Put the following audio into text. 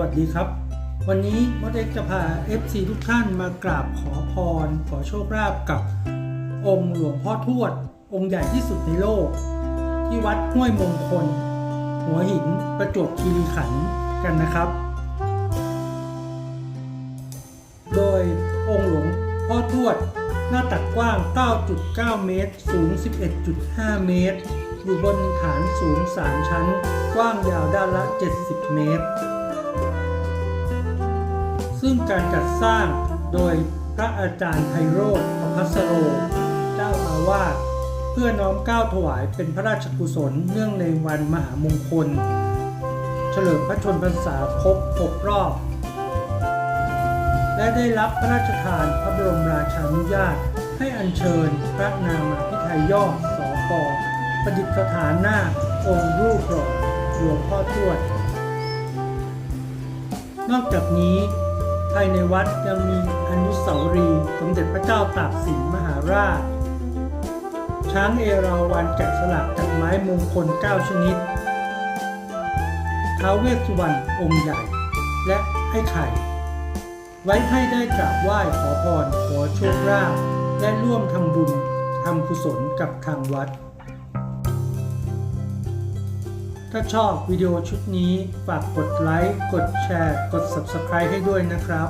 วัสดีครับ วันนี้มดเอกจะพา FC ทุกท่านมากราบขอพร ขอโชคลาภกับ องค์หลวงพ่อทวด องค์ใหญ่ที่สุดในโลก ที่วัดห้วยมงคล หัวหินประจวบคีรีขันธ์กันนะครับ โดยองค์หลวงพ่อทวด หน้าตักกว้าง 9.9 เมตร สูง 11.5 เมตร อยู่บนฐานสูง 3 ชั้น กว้างยาวด้านละ 70 เมตร ซึ่งการจัดสร้างโดยพระอาจารย์ไพโรธประพัสโร เจ้าอาวาสเพื่อน้อมก้าวถวายเป็นพระราชกุศลเนื่องในวันมหามงคล เฉลิมพระชนพรรษาครบ6รอบ และได้รับพระราชทานพระบรมราชานุญาต ให้อัญเชิญพระนามาพิไทยยอดสอปอประดิษฐานหน้าองค์รูปหล่อหลวงพ่อทวด นอกจากนี้ ภายในวัดยังมีอนุสาวรีย์สมเด็จพระเจ้าตากสินมหาราช ช้างเอราวัณแกะสลักจากไม้มงคล 9 ชนิด ท้าวเวสสุวรรณองค์ใหญ่ และไอ้ไข่ ไว้ให้ได้กราบไหว้ขอพรขอโชคลาภและร่วมทำบุญทำกุศลกับทางวัด ถ้าชอบวิดีโอชุดนี้ ฝากกดไลค์ กดแชร์ กด Subscribe ให้ด้วยนะครับ